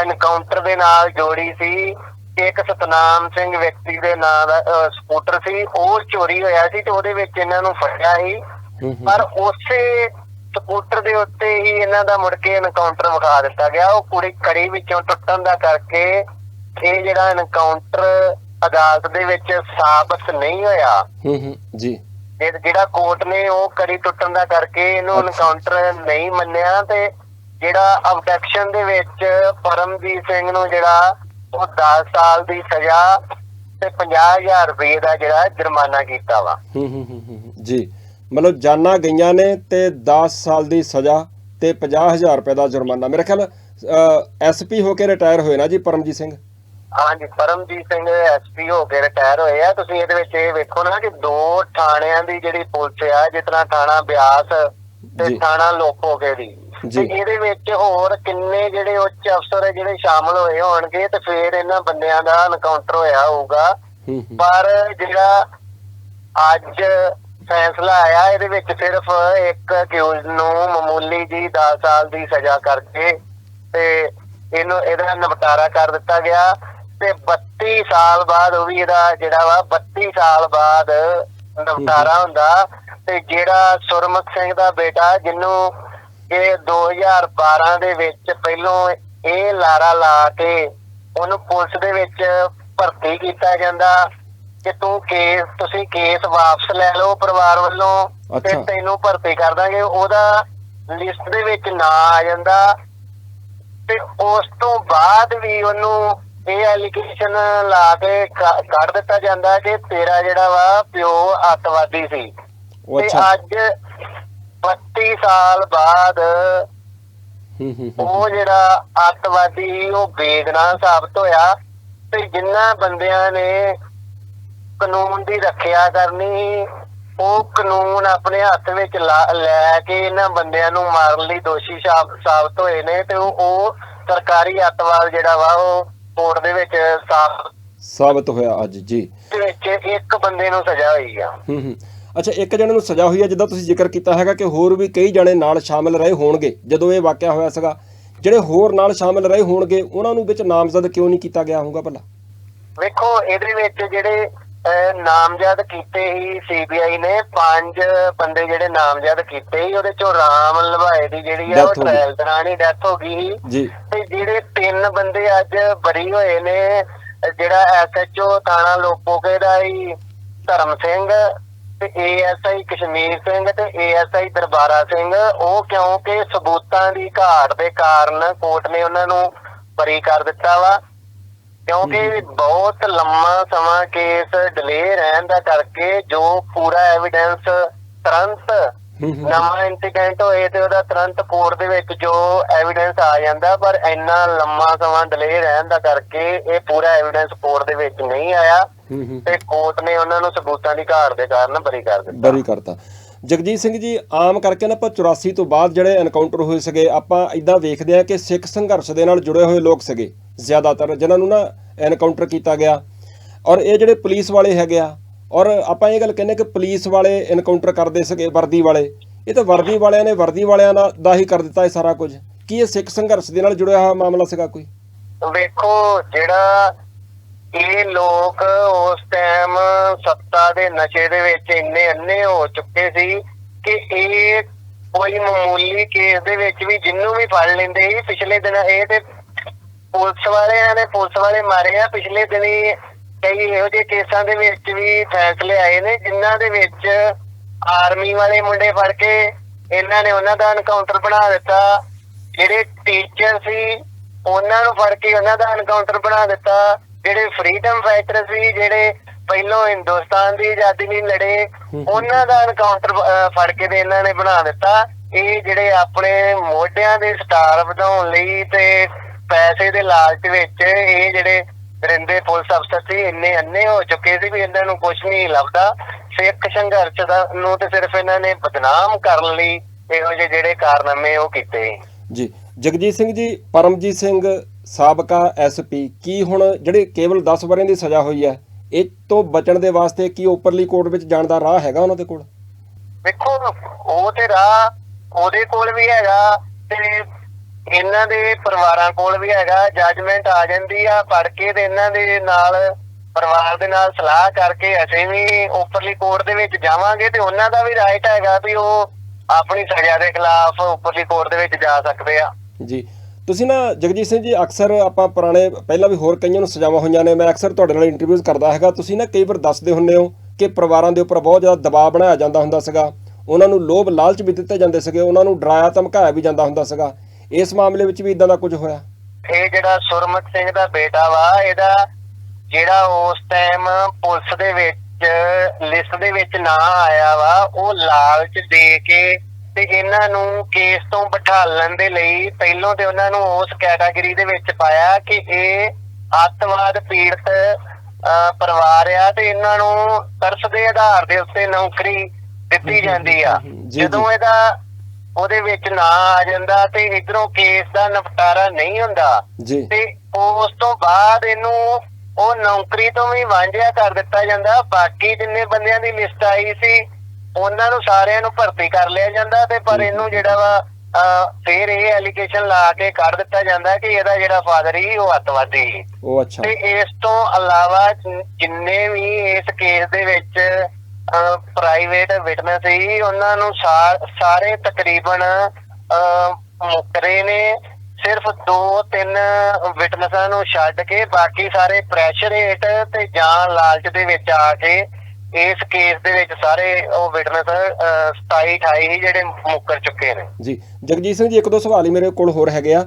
ਐਨਕਾਊਂਟਰ ਦੇ ਨਾਲ ਜੋੜੀ ਸੀ ਇੱਕ ਸਤਨਾਮ ਸਿੰਘ ਵਿਅਕਤੀ ਦੇ ਨਾਂ ਦਾ ਸਕੂਟਰ ਸੀ ਉਹ ਚੋਰੀ ਹੋਇਆ ਸੀ ਤੇ ਉਹਦੇ ਵਿੱਚ ਇਹਨਾਂ ਨੂੰ ਫੜਿਆ ਸੀ ਪਰ ਉਸੇ ਸਕੂਟਰ ਦੇ ਉੱਤੇ ਹੀ ਇਹਨਾਂ ਦਾ ਮੁੜ ਕੇ ਐਨਕਾਊਂਟਰ ਵਿਖਾ ਦਿੱਤਾ ਗਿਆ। ਉਹ ਕੁੜੀ ਕੜੀ ਵਿੱਚੋਂ ਟੁੱਟਣ ਦਾ ਕਰਕੇ ਇਹ ਜਿਹੜਾ ਐਨਕਾਊਂਟਰ ਅਦਾਲਤ ਦੇ ਵਿੱਚ ਸਾਬਤ ਨਹੀਂ ਹੋਇਆ। ਹੂੰ ਹੂੰ ਜੀ। ਇਹ ਜਿਹੜਾ ਕੋਰਟ ਨੇ ਉਹ ਕੜੀ ਟੁੱਟਣ ਦਾ ਕਰਕੇ ਇਹਨੂੰ। ਐਨਕਾਊਂਟਰ ਨਹੀਂ ਮੰਨਿਆ ਤੇ ਜਿਹੜਾ ਅਬਡਕਸ਼ਨ ਦੇ ਵਿੱਚ ਪਰਮਜੀਤ ਸਿੰਘ ਨੂੰ ਜਿਹੜਾ ਉਹ 10 ਸਾਲ ਦੀ ਸਜ਼ਾ ਤੇ 50000 ਰੁਪਏ ਦਾ ਜਿਹੜਾ ਜੁਰਮਾਨਾ ਕੀਤਾ ਵਾ। ਹੂੰ ਹੂੰ ਹੂੰ, ਜੀ। ਮਤਲਬ ਜਾਨਾਂ ਗਈਆਂ ਨੇ ਤੇ 10 ਸਾਲ ਦੀ ਸਜ਼ਾ ਤੇ 50000 ਰੁਪਏ ਦਾ ਜੁਰਮਾਨਾ। ਮੇਰੇ ਖਿਆਲ ਐਸਪੀ ਹੋ ਕੇ ਰਿਟਾਇਰ ਹੋਏ ਨਾ ਜੀ ਪਰਮਜੀਤ ਸਿੰਘ? ਹਾਂਜੀ ਪਰਮਜੀਤ ਸਿੰਘ ਐਸਪੀ ਹੋ ਕੇ ਰਿਟਾਇਰ ਹੋਏ ਆ। ਤੁਸੀਂ ਇਹਦੇ ਵਿੱਚ ਇਹ ਵੇਖੋ ਨਾ ਕਿ ਦੋ ਥਾਣਿਆਂ ਦੀ ਜਿਹੜੀ ਪੁਲਿਸ ਆ ਤਰ੍ਹਾਂ ਥਾਣਾ ਬਿਆਸ ਤੇ। ਥਾਣਾ ਲੋਕੋਕੇ ਦੀ। ਤੇ ਇਹਦੇ ਵਿੱਚ ਹੋਰ ਕਿੰਨੇ ਜਿਹੜੇ ਉੱਚ ਅਫਸਰ ਜਿਹੜੇ ਸ਼ਾਮਲ ਹੋਏ ਹੋਣਗੇ ਤੇ ਫਿਰ ਇਹਨਾਂ ਬੰਦਿਆਂ ਦਾ ਐਨਕਾਊਂਟਰ ਹੋਇਆ ਹੋਊਗਾ। ਪਰ ਜਿਹੜਾ ਅੱਜ ਫੈਸਲਾ ਆਇਆ ਇਹਦੇ ਵਿੱਚ ਸਿਰਫ ਇੱਕ ਅਕਿਊਜ਼ ਨੂੰ ਮਾਮੂਲੀ ਜੀ 10 ਸਾਲ ਦੀ ਸਜ਼ਾ ਕਰਕੇ ਤੇ ਇਹਨੂੰ ਇਹਦਾ ਨਿਪਟਾਰਾ ਕਰ ਦਿੱਤਾ ਗਿਆ ਤੇ 32 ਸਾਲ ਬਾਅਦ ਉਹ ਵੀ ਇਹਦਾ ਜਿਹੜਾ ਵਾ 32 ਸਾਲ ਬਾਅਦ ਨਿਪਟਾਰਾ ਹੁੰਦਾ ਤੇ ਜਿਹੜਾ ਸੁਰਮੁਖ ਸਿੰਘ ਦਾ ਬੇਟਾ ਜਿਹਨੂੰ ਇਹ 2012 ਦੇ ਵਿੱਚ ਪਹਿਲੋਂ ਇਹ ਲਾਰਾ ਲਾ ਕੇ ਉਹਨੂੰ ਪੁਲਿਸ ਦੇ ਵਿੱਚ ਭਰਤੀ ਕੀਤਾ ਜਾਂਦਾ ਕਿ ਤੂੰ ਕੇਸ ਤੁਸੀਂ ਕੇਸ ਵਾਪਸ ਲੈ ਲਓ ਪਰਿਵਾਰ ਵੱਲੋਂ ਤੇ ਅੱਛਾ। ਤੈਨੂੰ ਭਰਤੀ ਕਰ ਦਾਂਗੇ। ਉਹਦਾ ਲਿਸਟ ਦੇ ਵਿੱਚ ਨਾਂ ਆ ਜਾਂਦਾ ਤੇ ਉਸ ਤੋਂ ਬਾਅਦ ਵੀ ਉਹਨੂੰ ਇਹ ਐਲੀਗੇਸ਼ਨ ਲਾ ਕੇ ਕ- ਕੱਢ ਦਿੱਤਾ ਜਾਂਦਾ ਕਿ ਤੇਰਾ ਜਿਹੜਾ ਵਾ ਪਿਓ ਅੱਤਵਾਦੀ ਸੀ। ਉਹ ਤੇ ਅੱਛਾ। ਅੱਜ 32 ਸਾਲ ਬਾਅਦ ਹੂੰ ਹੂੰ ਹੂੰ ਉਹ ਜਿਹੜਾ ਅੱਤਵਾਦੀ ਸੀ, ਉਹ ਬੇਗਨਾ ਸਾਬਤ ਹੋਇਆ ਤੇ ਜਿਨ੍ਹਾਂ ਬੰਦਿਆਂ ਨੇ ਕਾਨੂੰਨ ਦੀ ਰੱਖਿਆ ਕਰਨੀ ਉਹ ਕਾਨੂੰਨ ਆਪਣੇ ਹੱਥ ਵਿੱਚ ਲਾ- ਕੇ ਇਹਨਾਂ ਬੰਦਿਆਂ ਨੂੰ ਮਾਰਨ ਲਈ ਦੋਸ਼ੀ ਸਾਬ- ਸਾਬਤ ਹੋਏ ਨੇ ਤੇ ਉਹ ਉਹ ਸਰਕਾਰੀ ਅੱਤਵਾਦ ਜਿਹੜਾ ਵਾ ਉਹ ਕੋਰਟ ਦੇ ਵਿੱਚ ਸਾਬਤ ਸਾਬਤ ਹੋਇਆ ਅੱਜ ਜੀ। ਵਿੱਚ ਇੱਕ ਬੰਦੇ ਨੂੰ ਸਜ਼ਾ ਹੋਈ ਆ। ਹੂੰ ਹੂੰ। ਅੱਛਾ ਇੱਕ ਜਣੇ ਨੂੰ ਸਜ਼ਾ ਹੋਈ ਹੈ ਜਿੱਦਾਂ ਤੁਸੀਂ ਜ਼ਿਕਰ ਕੀਤਾ ਹੈਗਾ ਕਿ ਹੋਰ ਵੀ ਕਈ ਜਣੇ ਨਾਲ ਸ਼ਾਮਿਲ ਰਹੇ ਹੋਣਗੇ ਜਦੋਂ ਇਹ ਵਾਕਿਆ ਹੋਇਆ ਸੀਗਾ। ਜਿਹੜੇ ਹੋਰ ਨਾਲ ਸ਼ਾਮਿਲ ਰਹੇ ਹੋਣਗੇ ਉਹਨਾਂ ਨੂੰ ਵਿੱਚ ਨਾਮਜ਼ਦ ਕਿਉਂ ਨਹੀਂ ਕੀਤਾ ਗਿਆ ਹੋਊਗਾ ਭਲਾ? ਵੇਖੋ ਇਹਦੇ ਵਿੱਚ ਜਿਹੜੇ ਨਾਮਜ਼ਦ ਕੀਤੇ ਹੀ ਸੀਬੀਆਈ ਨੇ ਪੰਜ ਬੰਦੇ ਜਿਹੜੇ ਨਾਮਜ਼ਦ ਕੀਤੇ ਸੀ ਉਹਦੇ ਚੋਂ ਰਾਮ ਲਵਾਏ ਦੀ ਜਿਹੜੀ ਆ ਉਹ ਹੋ। ਟ੍ਰਾਇਲ ਦੌਰਾਨ ਹੀ ਡੈਥ ਹੋ ਗਈ ਸੀ। ਜੀ। ਤੇ ਜਿਹੜੇ ਤਿੰਨ ਬੰਦੇ ਅੱਜ ਬਰੀ ਹੋਏ ਨੇ ਜਿਹੜਾ ਐਸਐਚਓ ਥਾਣਾ ਲੋਪੋਕੇ ਦਾ ਹੀ ਧਰਮ ਸਿੰਘ ਤੇ ਏਐਸਆਈ ਕਸ਼ਮੀਰ ਸਿੰਘ ਤੇ ਏਐਸਆਈ ਦਰਬਾਰਾ ਸਿੰਘ ਉਹ ਕਿਉਂਕਿ ਸਬੂਤਾਂ ਦੀ ਘਾਟ ਦੇ ਕਾਰਨ ਕੋਰਟ ਨੇ ਉਹਨਾਂ ਨੂੰ ਬਰੀ ਕਰ ਦਿੱਤਾ ਵਾ। ਕਿਉਂਕਿ ਬਹੁਤ ਲੰਮਾ ਸਮਾਂ ਕੇਸ ਡਿਲੇ ਰਹਿਣ ਦਾ ਕਰਕੇ ਜੋ ਪੂਰਾ ਐਵੀਡੈਂਸ ਤੁਰੰਤ ਨਵਾਂ ਇੰਸੀਡੈਂਟ ਹੋਏ ਤੇ ਉਹਦਾ ਤੁਰੰਤ ਕੋਰਟ ਦੇ ਵਿੱਚ ਜੋ ਐਵੀਡੈਂਸ ਆ ਜਾਂਦਾ ਪਰ ਇੰਨਾ ਲੰਮਾ ਸਮਾਂ ਡਿਲੇ ਰਹਿਣ ਦਾ ਕਰਕੇ ਇਹ ਪੂਰਾ ਐਵੀਡੈਂਸ ਕੋਰਟ ਦੇ ਵਿੱਚ ਨਹੀਂ ਆਇਆ ਤੇ ਕੋਰਟ ਨੇ ਉਹਨਾਂ ਨੂੰ ਸਬੂਤਾਂ ਦੀ ਘਾਟ ਦੇ ਕਾਰਨ ਬਰੀ ਕਰ ਦਿੱਤਾ। ਬਰੀ ਕਰਤਾ। ਜਗਜੀਤ ਸਿੰਘ ਜੀ, ਆਮ ਕਰਕੇ ਨਾ ਆਪਾਂ 84 ਤੋਂ ਬਾਅਦ ਜਿਹੜੇ ਐਨਕਾਊਂਟਰ ਹੋਏ ਸੀਗੇ, ਆਪਾਂ ਇਦਾਂ ਵੇਖਦੇ ਆ ਕਿ ਸਿੱਖ ਸੰਘਰਸ਼ ਦੇ ਨਾਲ ਜੁੜੇ ਹੋਏ ਲੋਕ ਸੀਗੇ, ਜ਼ਿਆਦਾਤਰ ਜਿਨ੍ਹਾਂ ਨੂੰ ਨਾ ਐਨਕਾਊਂਟਰ ਕੀਤਾ ਗਿਆ। ਔਰ ਇਹ ਜਿਹੜੇ ਪੁਲਿਸ ਵਾਲੇ ਹੈਗੇ ਆ, ਔਰ ਆਪਾਂ ਇਹ ਗੱਲ ਕਹਿੰਦੇ ਕਿ ਪੁਲਿਸ ਵਾਲੇ ਐਨਕਾਊਂਟਰ ਕਰਦੇ ਸੀਗੇ, ਵਰਦੀ ਵਾਲੇ। ਇਹ ਤਾਂ ਵਰਦੀ ਵਾਲਿਆਂ ਨੇ ਵਰਦੀ ਵਾਲਿਆਂ ਦਾ ਦਾ ਹੀ ਕਰ ਦਿੱਤਾ ਇਹ ਸਾਰਾ ਕੁਝ। ਕੀ ਇਹ ਸਿੱਖ ਸੰਘਰਸ਼ ਦੇ ਨਾਲ ਜੁੜਿਆ ਹੋਇਆ ਮਾਮਲਾ ਸੀਗਾ ਕੋਈ? ਵੇਖੋ, ਜਿਹੜਾ ਇਹ ਲੋਕ ਉਸ ਟਾਈਮ ਸੱਤਾ ਦੇ ਨਸ਼ੇ ਦੇ ਵਿੱਚ ਇੰਨੇ ਅੰਨੇ ਹੋ ਚੁੱਕੇ ਸੀ ਕਿ ਇਹ ਕੋਈ ਮਾਮੂਲੀ ਕੇਸ ਦੇ ਵਿੱਚ ਵੀ ਜਿੰਨੂੰ ਵੀ ਫੜ ਲੈਂਦੇ ਸੀ, ਪਿਛਲੇ ਦਿਨ ਇਹ ਤੇ ਪੁਲਿਸ ਵਾਲਿਆਂ ਨੇ ਪੁਲਿਸ ਵਾਲੇ ਮਾਰੇ ਆ, ਪਿਛਲੇ ਦਿਨੀ ਕਈ ਇਹੋ ਜਿਹੇ ਕੇਸਾਂ ਦੇ ਵਿੱਚ ਵੀ ਫੈਸਲੇ ਆਏ ਨੇ, ਜਿਨ੍ਹਾਂ ਦੇ ਵਿੱਚ ਆਰਮੀ ਵਾਲੇ ਮੁੰਡੇ ਫੜ ਕੇ ਇਹਨਾਂ ਨੇ ਉਹਨਾਂ ਦਾ ਐਨਕਾਊਂਟਰ ਬਣਾ ਦਿੱਤਾ, ਜਿਹੜੇ ਟੀਚਰ ਸੀ, ਉਹਨਾਂ ਨੂੰ ਫੜ ਕੇ ਉਹਨਾਂ ਦਾ ਐਨਕਾਊਂਟਰ ਬਣਾ ਦਿੱਤਾ ਜਿਹੜੇ ਫਰੀडम ਫਾਈਟਰ ਸੀ ਜਿਹੜੇ ਪਹਿਲੋਂ ਹਿੰਦੁਸਤਾਨ ਦੀ ਆਜ਼ਾਦੀ ਲਈ ਲੜੇ ਉਹਨਾਂ ਦਾ ਐਨਕਾਊਂਟਰ ਫੜ ਕੇ ਤੇ ਇਹਨਾਂ ਨੇ ਬਣਾ ਦਿੱਤਾ। ਇਹ ਜਿਹੜੇ ਆਪਣੇ ਮੋਢਿਆਂ ਦੇ ਸਟਾਰ ਵਧਾਉਣ ਲਈ ਤੇ ਪੈਸੇ ਦੇ ਲਾਲਚ ਵਿੱਚ ਇਹ ਜਿਹੜੇ ਰਿੰਦੇ ਪੁਲਿਸ ਅਫਸਰ ਸੀ ਇੰਨੇ ਅੰਨੇ ਹੋ ਚੁੱਕੇ ਸੀ ਵੀ ਇਹਨਾਂ ਨੂੰ ਕੁਝ ਨਹੀਂ ਲੱਭਦਾ। ਸਿੱਖ ਸੰਘਰਸ਼ ਦਾ ਨੂੰ ਤੇ ਸਿਰਫ ਇਹਨਾਂ ਨੇ ਬਦਨਾਮ ਕਰਨ ਲਈ ਇਹੋ ਜਿਹੇ ਜਿਹੜੇ ਕਾਰਨਾਮੇ ਉਹ ਕੀਤੇ। ਜੀ ਜਗਜੀਤ ਸਿੰਘ ਜੀ ਪਰਮਜੀਤ ਸਿੰਘ ਸਾਬਕਾ ਐਸਪੀ ਕੀ ਹੁਣ ਜਿਹੜੇ ਕੇਵਲ 10 ਵਰਿਆਂ ਦੀ ਸਜ਼ਾ ਹੋਈ ਹੈ ਇਹ ਤੋਂ ਬਚਣ ਦੇ ਵਾਸਤੇ ਕੀ ਉੱਪਰਲੀ ਕੋਰਟ ਵਿੱਚ ਜਾਣ ਦਾ ਰਾਹ ਹੈਗਾ ਉਹਨਾਂ ਦੇ ਕੋਲ? ਵੇਖੋ ਉਹ ਤੇ ਰਾਹ ਉਹਦੇ ਕੋਲ ਵੀ ਹੈਗਾ ਤੇ ਇਹਨਾਂ ਦੇ ਪਰਿਵਾਰਾਂ ਕੋਲ ਵੀ ਹੈਗਾ ਜੱਜਮੈਂਟ ਆ ਜਾਂਦੀ ਆ ਪੜ ਕੇ ਤੇ ਇਹਨਾਂ ਦੇ ਨਾਲ ਪਰਿਵਾਰ ਦੇ ਨਾਲ ਸਲਾਹ ਕਰਕੇ ਅਸੀਂ ਵੀ ਉੱਪਰਲੀ ਕੋਰਟ ਦੇ ਵਿੱਚ ਜਾਵਾਂਗੇ ਤੇ ਉਹਨਾਂ ਦਾ ਵੀ ਰਾਈਟ ਹੈਗਾ ਵੀ ਉਹ ਆਪਣੀ ਸਜ਼ਾ ਦੇ ਖਿਲਾਫ ਉੱਪਰਲੀ ਕੋਰਟ ਦੇ ਵਿੱਚ ਜਾ ਸਕਦੇ ਆ। ਜੀ ਤੁਸੀਂ ਨਾ ਜਗਜੀਤ ਸਿੰਘ ਜੀ, ਅਕਸਰ ਆਪਾਂ ਪੁਰਾਣੇ, ਪਹਿਲਾਂ ਵੀ ਹੋਰ ਕਈਆਂ ਨੂੰ ਸਜ਼ਾਵਾਂ ਹੋਈਆਂ ਨੇ, ਮੈਂ ਅਕਸਰ ਤੁਹਾਡੇ ਨਾਲ ਇੰਟਰਵਿਊਜ਼ ਕਰਦਾ ਹੈਗਾ। ਤੁਸੀਂ ਨਾ ਕਈ ਵਾਰ ਦੱਸਦੇ ਹੁੰਦੇ ਹੋ ਕਿ ਪਰਿਵਾਰਾਂ ਦੇ ਉੱਪਰ ਬਹੁਤ ਜ਼ਿਆਦਾ ਦਬਾਅ ਬਣਾਇਆ ਜਾਂਦਾ ਹੁੰਦਾ ਸੀਗਾ। ਉਹਨਾਂ ਨੂੰ ਲੋਭ ਲਾਲਚ ਵੀ ਦਿੱਤੇ ਜਾਂਦੇ ਸੀਗੇ, ਉਹਨਾਂ ਨੂੰ ਡਰਾਇਆ ਧਮਕਾਇਆ ਵੀ ਜਾਂਦਾ ਹੁੰਦਾ ਸੀਗਾ। ਇਸ ਮਾਮਲੇ ਵਿੱਚ ਵੀ ਇਦਾਂ ਦਾ ਕੁਝ ਹੋਇਆ? ਇਹ ਜਿਹੜਾ ਸੁਰਮਤ ਸਿੰਘ ਦਾ ਬੇਟਾ ਵਾ, ਇਹਦਾ ਜਿਹੜਾ ਉਸ ਟਾਈਮ ਪੁਲਿਸ ਦੇ ਵਿੱਚ ਲਿਸਟ ਦੇ ਵਿੱਚ ਨਾਂ ਆਇਆ ਵਾ, ਉਹ ਲਾਲਚ ਦੇ ਕੇ ਤੇ ਇਹਨਾਂ ਨੂੰ ਕੇਸ ਤੋਂ ਬਿਠਾਲਣ ਦੇ ਲਈ ਪਹਿਲੋਂ ਤੇ ਉਹਨਾਂ ਨੂੰ ਉਸ ਕੈਟਾਗਰੀ ਦੇ ਵਿੱਚ ਪਾਇਆ ਕਿ ਇਹ ਅੱਤਵਾਦ ਪੀੜਤ ਪਰਿਵਾਰ ਆ ਤੇ ਇਹਨਾਂ ਨੂੰ ਤਰਸ ਦੇ ਆਧਾਰ ਦੇ ਉੱਤੇ ਨੌਕਰੀ ਦਿੱਤੀ ਜਾਂਦੀ ਆ। ਜਦੋਂ ਇਹਦਾ ਉਹਦੇ ਵਿੱਚ ਨਾਂ ਆ ਜਾਂਦਾ ਤੇ ਇਧਰੋਂ ਕੇਸ ਦਾ ਨਿਪਟਾਰਾ ਨਹੀਂ ਹੁੰਦਾ ਤੇ ਉਸ ਤੋਂ ਬਾਅਦ ਇਹਨੂੰ ਉਹ ਨੌਕਰੀ ਤੋਂ ਵੀ ਵਾਂਝਿਆ ਕਰ ਦਿੱਤਾ ਜਾਂਦਾ। ਬਾਕੀ ਜਿੰਨੇ ਬੰਦਿਆਂ ਦੀ ਲਿਸਟ ਆਈ ਸੀ ਉਹਨਾਂ ਨੂੰ ਸਾਰਿਆਂ ਨੂੰ ਭਰਤੀ ਕਰ ਲਿਆ ਜਾਂਦਾ ਤੇ ਪਰ ਇਹਨੂੰ ਜਿਹੜਾ ਵਾ ਫਿਰ ਇਹ ਐਲੀਗੇਸ਼ਨ ਲਾ ਕੇ ਕੱਢ ਦਿੱਤਾ ਜਾਂਦਾ ਕਿ ਇਹਦਾ ਜਿਹੜਾ ਫਾਦਰ ਹੀ ਉਹ ਅੱਤਵਾਦੀ ਸੀ। ਉਹ ਅੱਛਾ। ਤੇ ਇਸ ਤੋਂ ਇਲਾਵਾ ਜਿੰਨੇ ਵੀ ਇਸ ਕੇਸ ਦੇ ਵਿੱਚ ਪ੍ਰਾਈਵੇਟ ਵਿਟਨੈਸ ਸੀ ਉਹਨਾਂ ਨੂੰ ਸਾਰੇ ਤਕਰੀਬਨ ਮੁਕਰੇ ਨੇ। ਸਿਰਫ ਦੋ ਤਿੰਨ ਵਿਟਨੈਸਾਂ ਨੂੰ ਛੱਡ ਕੇ ਬਾਕੀ ਸਾਰੇ ਪ੍ਰੈਸ਼ਰ ਹੇਠ ਤੇ ਜਾਂ ਲਾਲਚ ਦੇ ਵਿੱਚ ਆ ਕੇ ਇਸ ਕੇਸ ਦੇ ਵਿੱਚ ਸਾਰੇ ਉਹ ਵਿਟਨੈਸ 27 28 ਹੀ ਜਿਹੜੇ ਮੁੱਕਰ ਚੁੱਕੇ ਨੇ। ਜੀ। ਜਗਜੀਤ ਸਿੰਘ ਜੀ ਇੱਕ ਦੋ ਸਵਾਲ ਹੀ ਮੇਰੇ ਕੋਲ ਹੋਰ ਹੈਗੇ ਆ।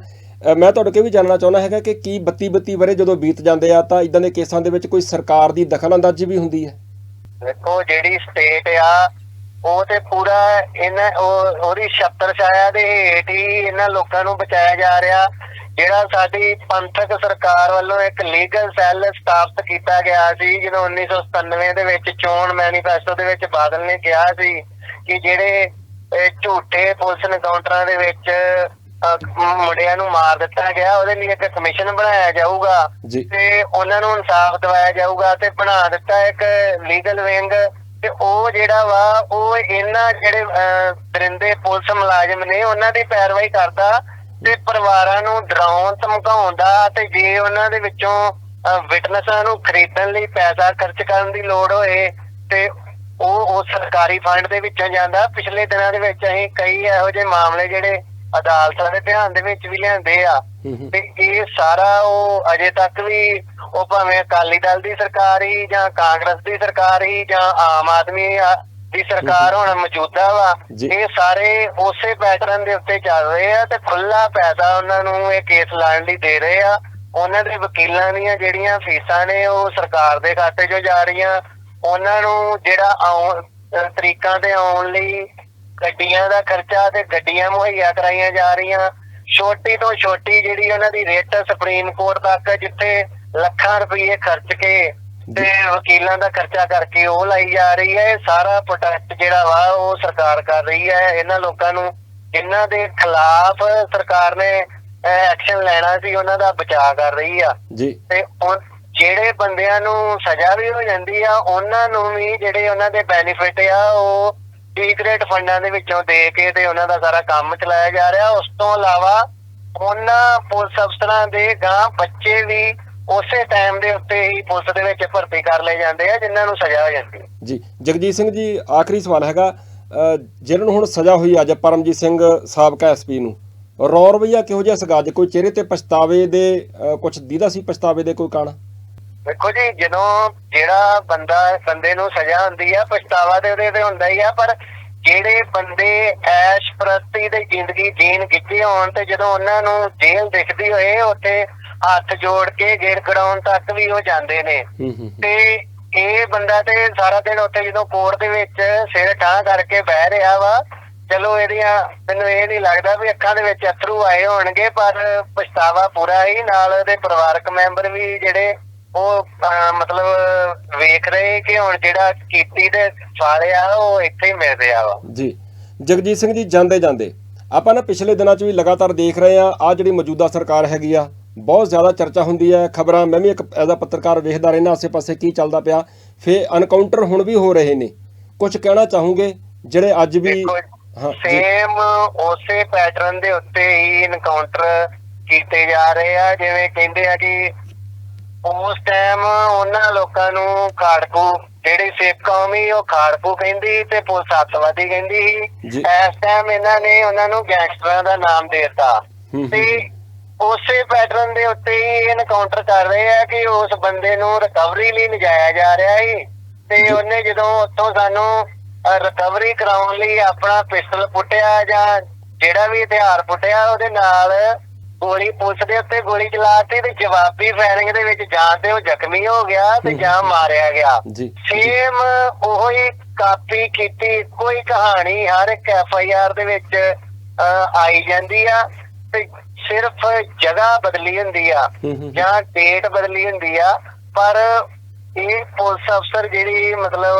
ਮੈਂ ਤੁਹਾਡੇ ਕੋਲ ਵੀ ਜਾਣਨਾ ਚਾਹੁੰਦਾ ਹੈਗਾ ਕਿ ਕੀ 32 32 ਵਰੇ ਜਦੋਂ ਬੀਤ ਜਾਂਦੇ ਆ ਤਾਂ ਇਦਾਂ ਦੇ ਕੇਸਾਂ ਦੇ ਵਿੱਚ ਕੋਈ ਸਰਕਾਰ ਦੀ ਦਖਲਅੰਦਾਜ਼ੀ ਵੀ ਹੁੰਦੀ ਹੈ? ਦੇਖੋ ਜਿਹੜੀ ਸਟੇਟ ਆ ਉਹ ਤੇ ਪੂਰਾ ਇਹਨਾਂ ਉਹ- ਉਹਦੀ ਛੱਤਰ ਛਾਇਆ ਦੇ ਹੇਠ ਹੀ ਇਹਨਾਂ ਲੋਕਾਂ ਨੂੰ ਬਚਾਇਆ ਜਾ ਰਿਹਾ। ਜਿਹੜਾ ਸਾਡੀ ਪੰਥਕ ਸਰਕਾਰ ਵੱਲੋਂ ਇੱਕ ਲੀਗਲ ਸੈੱਲ ਸਥਾਪਿਤ ਕੀਤਾ ਗਿਆ ਸੀ ਜਦੋਂ 1997 ਦੇ ਵਿੱਚ ਚੋਣ ਮੈਨੀਫੈਸਟੋ ਦੇ ਵਿੱਚ ਬਾਦਲ ਨੇ ਕਿਹਾ ਸੀ ਕਿ ਜਿਹੜੇ ਝੂਠੇ ਪੁਲਿਸ ਐਨਕਾਊਂਟਰਾਂ ਦੇ ਵਿੱਚ ਮੁੰਡਿਆਂ ਨੂੰ ਮਾਰ ਦਿੱਤਾ ਗਿਆ ਉਹਦੇ ਲਈ ਇੱਕ ਕਮਿਸ਼ਨ ਬਣਾਇਆ ਜਾਊਗਾ ਤੇ ਉਹਨਾਂ ਨੂੰ ਇਨਸਾਫ ਦਿਵਾਇਆ ਜਾਊਗਾ ਤੇ ਬਣਾ ਦਿੱਤਾ ਇੱਕ ਲੀਗਲ ਵਿੰਗ ਤੇ ਉਹ ਜਿਹੜਾ ਵਾ ਉਹ ਇਹਨਾਂ ਜਿਹੜੇ ਦਰਿੰਦੇ ਪੁਲਿਸ ਮੁਲਾਜ਼ਮ ਨੇ ਉਹਨਾਂ ਦੀ ਪੈਰਵਾਈ ਕਰਦਾ ਤੇ ਪਰਿਵਾਰਾਂ ਨੂੰ ਡਰਾਉਣ ਧਮਕਾਉਣ ਦਾ ਤੇ ਜੇ ਉਹਨਾਂ ਦੇ ਵਿੱਚੋਂ ਵਿਟਨੈਸਾਂ ਨੂੰ ਖਰੀਦਣ ਲਈ ਪੈਸਾ ਖਰਚ ਕਰਨ ਦੀ ਲੋੜ ਹੋਏ ਤੇ ਉਹ ਉਹ ਸਰਕਾਰੀ ਫੰਡ ਦੇ ਵਿੱਚੋਂ ਜਾਂਦਾ। ਪਿਛਲੇ ਦਿਨਾਂ ਦੇ ਵਿੱਚ ਅਸੀਂ ਕਈ ਇਹੋ ਜਿਹੇ ਮਾਮਲੇ ਜਿਹੜੇ ਅਦਾਲਤਾਂ ਦੇ ਧਿਆਨ ਦੇ ਵਿੱਚ ਵੀ ਲਿਆਂਦੇ ਆ। ਤੇ ਇਹ ਸਾਰਾ ਉਹ ਅਜੇ ਤੱਕ ਵੀ ਉਹ ਭਾਵੇਂ ਅਕਾਲੀ ਦਲ ਦੀ ਸਰਕਾਰ ਹੀ ਜਾਂ ਕਾਂਗਰਸ ਦੀ ਸਰਕਾਰ ਹੀ ਜਾਂ ਆਮ ਆਦਮੀ ਆ- ਦੀ ਸਰਕਾਰ ਹੁਣ ਮੌਜੂਦਾ ਵਾ। ਇਹ ਸਾਰੇ ਉਸੇ ਪੈਟਰਨ ਦੇ ਉੱਤੇ ਚੱਲ ਰਹੇ ਆ ਤੇ ਖੁੱਲਾ ਪੈਸਾ ਉਹਨਾਂ ਨੂੰ ਇਹ ਕੇਸ ਲਾਣ ਲਈ ਦੇ ਰਹੇ ਆ। ਉਹਨਾਂ ਦੇ ਵਕੀਲਾਂ ਦੀਆਂ ਜਿਹੜੀਆਂ ਫੀਸਾਂ ਨੇ ਉਹ ਸਰਕਾਰ ਦੇ ਖਾਤੇ 'ਚੋਂ ਜਾ ਰਹੀਆਂ। ਉਹਨਾਂ ਨੂੰ ਜਿਹੜਾ ਆਉਣ ਤਰੀਕਾਂ ਤੇ ਆਉਣ ਲਈ ਗੱਡੀਆਂ ਦਾ ਖਰਚਾ ਤੇ ਗੱਡੀਆਂ ਮੁਹੱਈਆ ਕਰਾਈਆਂ ਜਾ ਰਹੀਆਂ। ਛੋਟੀ ਤੋਂ ਛੋਟੀ ਜਿਹੜੀ ਉਹਨਾਂ ਦੀ ਰੇਟ ਸੁਪਰੀਮ ਕੋਰਟ ਤੱਕ ਜਿੱਥੇ ਲੱਖਾਂ ਰੁਪਏ ਖਰਚ ਕੇ ਤੇ ਵਕੀਲਾਂ ਦਾ ਖਰਚਾ ਕਰਕੇ ਉਹ ਲਾਈ ਜਾ ਰਹੀ ਹੈ ਇਹ ਸਾਰਾ ਪ੍ਰੋਟੈਕਟ ਜਿਹੜਾ ਵਾ ਉਹ ਸਰਕਾਰ ਕਰ ਰਹੀ ਹੈ। ਇਹਨਾਂ ਲੋਕਾਂ ਨੂੰ ਜਿਨ੍ਹਾਂ ਦੇ ਖਿਲਾਫ ਸਰਕਾਰ ਨੇ ਐਕਸ਼ਨ ਲੈਣਾ ਸੀ ਉਹਨਾਂ ਦਾ ਬਚਾਅ ਕਰ ਰਹੀ ਆ। ਜੀ। ਤੇ ਜਿਹੜੇ ਬੰਦਿਆਂ ਨੂੰ ਸਜ਼ਾ ਵੀ ਹੋ ਜਾਂਦੀ ਆ ਉਹਨਾਂ ਨੂੰ ਵੀ ਜਿਹੜੇ ਉਹਨਾਂ ਦੇ ਬੈਨੀਫਿਟ ਆ ਉਹ ਸੀਕ੍ਰੇਟ ਫੰਡਾਂ ਦੇ ਵਿੱਚੋਂ ਦੇ ਕੇ ਤੇ ਉਹਨਾਂ ਦਾ ਸਾਰਾ ਕੰਮ ਚਲਾਇਆ ਜਾ ਰਿਹਾ। ਉਸ ਤੋਂ ਇਲਾਵਾ ਉਹਨਾਂ ਪੁਲਿਸ ਅਫਸਰਾਂ ਦੇ ਗਾਂ ਬੱਚੇ ਵੀ ਉਸੇ ਟਾਈਮ ਦੇ ਉੱਤੇ ਹੀ ਪੁਲਿਸ ਦੇ ਵਿੱਚ ਭਰਤੀ ਕਰ ਲਏ ਜਾਂਦੇ ਆ ਜਿਨ੍ਹਾਂ ਨੂੰ ਸਜ਼ਾ ਹੋ ਜਾਂਦੀ ਹੈ। ਜੀ ਜਗਜੀਤ ਸਿੰਘ ਜੀ ਆਖਰੀ ਸਵਾਲ ਹੈਗਾ। ਜਿਹਨਾਂ ਨੂੰ ਹੁਣ ਸਜ਼ਾ ਹੋਈ ਅੱਜ ਪਰਮਜੀਤ ਸਿੰਘ ਸਾਬਕਾ ਐਸਪੀ ਨੂੰ ਰੌ ਰਵਈਆ ਕਿਹੋ ਜਿਹਾ ਸੀਗਾ? ਅੱਜ ਕੋਈ ਚਿਹਰੇ ਤੇ ਪਛਤਾਵੇ ਦੇ ਕੁਝ ਦੀਦਾ ਸੀ ਪਛਤਾਵੇ ਦੇ ਕੋਈ ਕਾਣ ਦੇਖੋ ਜੀ ਜਦੋਂ ਜਿਹੜਾ ਬੰਦਾ ਬੰਦੇ ਨੂੰ ਸਜ਼ਾ ਹੁੰਦੀ ਆ ਪਛਤਾਵਾ ਤੇ ਉਹਦੇ ਤੇ ਹੁੰਦਾ ਹੀ ਆ ਪਰ ਜਿਹੜੇ ਬੰਦੇ ਐਸ਼ ਪ੍ਰਸਤੀ ਦੀ ਜ਼ਿੰਦਗੀ ਜੀਣ ਕਿੱਥੇ ਹੋਣ ਤੇ ਜਦੋਂ ਉਹਨਾਂ ਨੂੰ ਜੇਲ੍ਹ ਦਿਖਦੀ ਹੋਏ ਉੱਥੇ ਹੱਥ ਜੋੜ ਕੇ ਗੇੜ ਕਢਾਉਣ ਤੱਕ ਵੀ ਉਹ ਜਾਂਦੇ ਨੇ। ਤੇ ਇਹ ਬੰਦਾ ਤੇ ਸਾਰਾ ਦਿਨ ਉੱਥੇ ਜਦੋਂ ਕੋਰਟ ਦੇ ਵਿੱਚ ਸਿਰ ਠਾਂ ਕਰਕੇ ਬਹਿ ਰਿਹਾ ਵਾ ਚਲੋ ਇਹਦੀਆਂ ਮੈਨੂੰ ਇਹ ਨਹੀਂ ਲੱਗਦਾ ਵੀ ਅੱਖਾਂ ਦੇ ਵਿੱਚ ਅਥਰੂ ਆਏ ਹੋਣਗੇ ਪਰ ਪਛਤਾਵਾ ਪੂਰਾ ਹੀ। ਨਾਲ ਉਹਦੇ ਪਰਿਵਾਰਕ ਮੈਂਬਰ ਵੀ ਜਿਹੜੇ ਉਹ ਮਤਲਬ ਵੇਖ ਰਹੇ ਕਿ ਹੁਣ ਜਿਹੜਾ ਕੀਤੀ ਦੇ ਫਲ ਆ ਉਹ ਇੱਥੇ ਹੀ ਮਿਲ ਰਿਹਾ ਵਾ। ਜੀ। ਜਗਜੀਤ ਸਿੰਘ ਜੀ ਜਾਂਦੇ ਜਾਂਦੇ ਆਪਾਂ ਨਾ ਪਿਛਲੇ ਦਿਨਾਂ 'ਚ ਵੀ ਲਗਾਤਾਰ ਦੇਖ ਰਹੇ ਆ ਆ ਜਿਹੜੀ ਮੌਜੂਦਾ ਸਰਕਾਰ ਹੈਗੀ ਆ ਬਹੁਤ ਜ਼ਿਆਦਾ ਚਰਚਾ ਹੁੰਦੀ ਹੈ ਖਬਰਾਂ ਮੈਂ ਵੀ ਇੱਕ ਐਜ਼ ਪੱਤਰਕਾਰ ਵੇਖਦਾ ਰਹਿਣਾ ਆਸੇ-ਪਾਸੇ ਕੀ ਚੱਲਦਾ ਪਿਆ। ਫੇ ਅਨਕਾਊਂਟਰ ਹੁਣ ਵੀ ਹੋ ਰਹੇ ਨੇ। ਕੁਝ ਕਹਿਣਾ ਚਾਹੂੰਗੇ? ਜਿਹੜੇ ਅੱਜ ਵੀ ਸੇਮ ਉਸੇ ਪੈਟਰਨ ਦੇ ਉੱਤੇ ਹੀ ਇਨਕਾਊਂਟਰ ਕੀਤੇ ਜਾ ਰਹੇ ਆ ਜਿਵੇਂ ਕਹਿੰਦੇ ਆ ਕਿ ਉਸ ਟਾਈਮ ਉਹਨਾਂ ਲੋਕਾਂ ਨੂੰ ਖਾੜਕੂ ਜਿਹੜੀ ਸਿੱਖ ਕੌਮੀ ਉਹ ਖਾੜਕੂ ਕਹਿੰਦੀ ਤੇ ਪੁਲਿਸ ਅੱਤਵਾਦੀ ਕਹਿੰਦੀ ਸੀ। ਇਸ ਟਾਈਮ ਇਹਨਾਂ ਨੇ ਉਹਨਾਂ ਨੂੰ ਗੈਂਗਸਟਰਾਂ ਦਾ ਨਾਮ ਦੇ ਦਿੱਤਾ। ਤੇ ਉਸੇ ਪੈਟਰਨ ਦੇ ਉੱਤੇ ਹੀ ਇਨਕਾਊਂਟਰ ਕਰ ਰਹੇ ਆ ਕਿ ਉਸ ਬੰਦੇ ਨੂੰ ਰਿਕਵਰੀ ਲਈ ਲਿਜਾਇਆ ਜਾ ਰਿਹਾ ਸੀ ਤੇ। ਉਹਨੇ ਜਦੋਂ ਉੱਥੋਂ ਸਾਨੂੰ ਰਿਕਵਰੀ ਕਰਾਉਣ ਲਈ ਆਪਣਾ ਪਿਸਟਲ ਪੁੱਟਿਆ ਜਾਂ ਜਿਹੜਾ ਵੀ ਹਥਿਆਰ ਪੁੱਟਿਆ ਉਹਦੇ ਨਾਲ ਗੋਲੀ ਪੁਲਿਸ ਦੇ ਉੱਤੇ ਗੋਲੀ ਚਲਾਤੀ ਤੇ ਜਵਾਬੀ ਫਾਇਰਿੰਗ ਦੇ ਵਿੱਚ ਜਾਂ ਤੇ ਉਹ ਜ਼ਖਮੀ ਹੋ ਗਿਆ ਤੇ। ਜਾਂ ਮਾਰਿਆ ਗਿਆ ਸੇਮ ਉਹ ਕਾਪੀ ਕੀਤੀ ਕੋਈ ਕਹਾਣੀ ਹਰ ਇੱਕ ਐਫ ਆਈ ਆਰ ਦੇ ਵਿੱਚ ਆਈ ਜਾਂਦੀ ਆ ਤੇ ਸਿਰਫ ਜਗ੍ਹਾ ਬਦਲੀ ਹੁੰਦੀ ਆ ਜਾਂ ਡੇਟ ਬਦਲੀ ਹੁੰਦੀ ਆ ਪਰ ਇਹ ਪੁਲਿਸ ਅਫਸਰ ਜਿਹੜੀ ਮਤਲਬ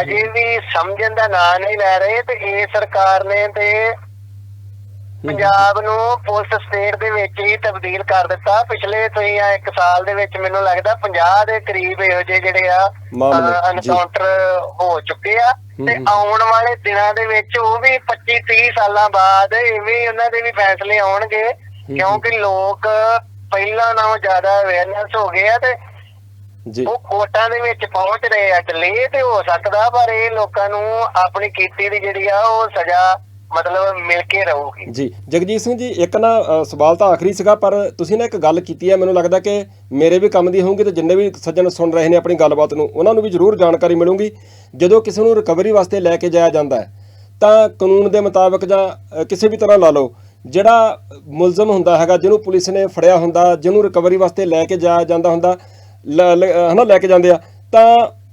ਅਜੇ ਵੀ ਸਮਝਣ ਦਾ ਨਾਂ ਨਹੀਂ ਲੈ ਰਹੇ ਤੇ ਇਹ ਸਰਕਾਰ ਨੇ ਤੇ ਪੰਜਾਬ ਨੂੰ ਪੁਲਿਸ ਸਟੇਟ ਦੇ ਵਿੱਚ ਹੀ ਤਬਦੀਲ ਕਰ ਦਿੱਤਾ। ਪਿਛਲੇ ਤੁਸੀਂ ਆ ਇੱਕ ਸਾਲ ਦੇ ਵਿੱਚ ਮੈਨੂੰ ਲੱਗਦਾ 50 ਦੇ ਕਰੀਬ ਇਹੋ ਜਿਹੇ ਜਿਹੜੇ ਆ। ਐਨਕਾਊਂਟਰ ਹੋ ਚੁੱਕੇ ਆ। ਤੇ। ਆਉਣ ਵਾਲੇ ਦਿਨਾਂ ਦੇ ਵਿੱਚ ਉਹ ਵੀ 25 30 ਸਾਲਾਂ ਬਾਅਦ ਇਵੇਂ ਉਹਨਾਂ ਦੇ ਵੀ ਫੈਸਲੇ ਆਉਣਗੇ ਕਿਉਂਕਿ ਲੋਕ ਪਹਿਲਾਂ ਨਾਲੋਂ ਜ਼ਿਆਦਾ ਅਵੇਅਰਨੈਸ ਹੋ ਗਏ ਆ ਤੇ ਜੀ ਉਹ ਕੋਟਾਂ ਦੇ ਵਿੱਚ ਪਹੁੰਚ ਰਹੇ ਆ ਡਿਲੇ ਤੇ ਹੋ ਸਕਦਾ ਪਰ ਇਹ ਲੋਕਾਂ ਨੂੰ ਆਪਣੀ ਕੀਤੀ ਦੀ ਜਿਹੜੀ ਆ ਉਹ ਸਜ਼ਾ ਮਤਲਬ ਮਿਲ ਕੇ ਰਹੂਗੀ। ਜੀ ਜਗਜੀਤ ਸਿੰਘ ਜੀ ਇੱਕ ਨਾ ਅ, ਸਵਾਲ ਤਾਂ ਆਖਰੀ ਸੀਗਾ ਪਰ ਤੁਸੀਂ ਨਾ ਇੱਕ ਗੱਲ ਕੀਤੀ ਹੈ ਮੈਨੂੰ ਲੱਗਦਾ ਕਿ ਮੇਰੇ ਵੀ ਕੰਮ ਦੀ ਹੋਊਗੀ ਤੇ ਜਿੰਨੇ ਵੀ ਸੱਜਣ ਸੁਣ ਰਹੇ ਨੇ ਆਪਣੀ ਗੱਲਬਾਤ ਨੂੰ ਉਹਨਾਂ ਨੂੰ ਵੀ ਜ਼ਰੂਰ ਜਾਣਕਾਰੀ ਮਿਲੂਗੀ। ਜਦੋਂ ਕਿਸੇ ਨੂੰ ਰਿਕਵਰੀ ਵਾਸਤੇ ਲੈ ਕੇ ਜਾਇਆ ਜਾਂਦਾ ਹੈ ਤਾਂ ਕਾਨੂੰਨ ਦੇ ਮੁਤਾਬਕ ਜਾਂ ਅ, ਕਿਸੇ ਵੀ ਤਰ੍ਹਾਂ ਲਾ ਲਓ ਜਿਹੜਾ ਮੁਲਜ਼ਮ ਹੁੰਦਾ ਹੈਗਾ ਜਿਹਨੂੰ ਪੁਲਿਸ ਨੇ ਫੜਿਆ ਹੁੰਦਾ ਜਿਹਨੂੰ ਰਿਕਵਰੀ ਵਾਸਤੇ ਲੈ ਕੇ ਜਾਇਆ ਜਾਂਦਾ ਹੁੰਦਾ ਲ- ਲ- ਹਨਾ ਲੈ ਕੇ ਜਾਂਦੇ ਆ ਤਾਂ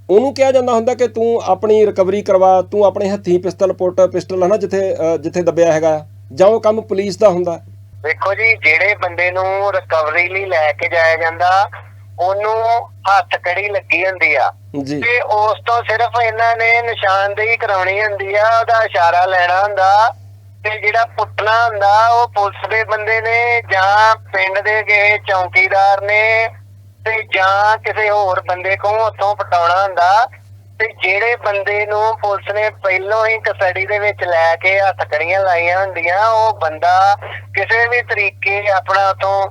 ਉਹਨੂੰ ਕਿਹਾ ਜਾਂਦਾ ਹੁੰਦਾ ਕਿ ਤੂੰ ਆਪਣੀ ਰਿਕਵਰੀ ਕਰਵਾ ਤੂੰ ਆਪਣੇ ਹੱਥੀਂ ਪਿਸਤਲ ਪੁੱਟ ਪਿਸਟਲ ਹਨਾ ਜਿੱਥੇ ਜਿੱਥੇ ਦੱਬਿਆ ਹੈਗਾ। ਜਾਂ ਉਹ ਕੰਮ ਪੁਲਿਸ ਦਾ ਹੁੰਦਾ। ਵੇਖੋ ਜੀ ਜਿਹੜੇ ਬੰਦੇ ਨੂੰ ਰਿਕਵਰੀ ਲਈ ਲੈ ਕੇ ਜਾਇਆ ਜਾਂਦਾ ਉਹਨੂੰ ਹੱਥ ਕੜੀ ਲੱਗੀ ਹੁੰਦੀ ਆ। ਤੇ ਉਸ ਤੋਂ ਸਿਰਫ ਇਹਨਾਂ ਨੇ ਨਿਸ਼ਾਨਦੇਹੀ ਕਰਾਉਣੀ ਹੁੰਦੀ ਆ ਉਹਦਾ ਇਸ਼ਾਰਾ ਲੈਣਾ ਹੁੰਦਾ। ਤੇ ਜਿਹੜਾ ਪੁੱਟਣਾ ਹੁੰਦਾ ਉਹ ਪੁਲਿਸ ਦੇ ਬੰਦੇ ਨੇ ਜਾਂ ਪਿੰਡ ਦੇ ਕਿਸੇ ਚੌਕੀਦਾਰ ਨੇ ਤੇ ਜਾਂ ਕਿਸੇ ਹੋਰ ਬੰਦੇ ਕੋਲ ਉੱਥੋਂ ਪਟਾਉਣਾ ਹੁੰਦਾ ਤੇ ਜਿਹੜੇ ਬੰਦੇ ਨੂੰ ਪੁਲਿਸ ਨੇ ਪਹਿਲੋਂ ਹੀ ਕਸਟਡੀ ਦੇ ਵਿੱਚ ਲੈ ਕੇ ਹੱਥਕੜੀਆਂ ਲਾਈਆਂ ਹੁੰਦੀਆਂ ਉਹ ਬੰਦਾ ਕਿਸੇ ਵੀ ਤਰੀਕੇ ਆਪਣਾ ਉਥੋਂ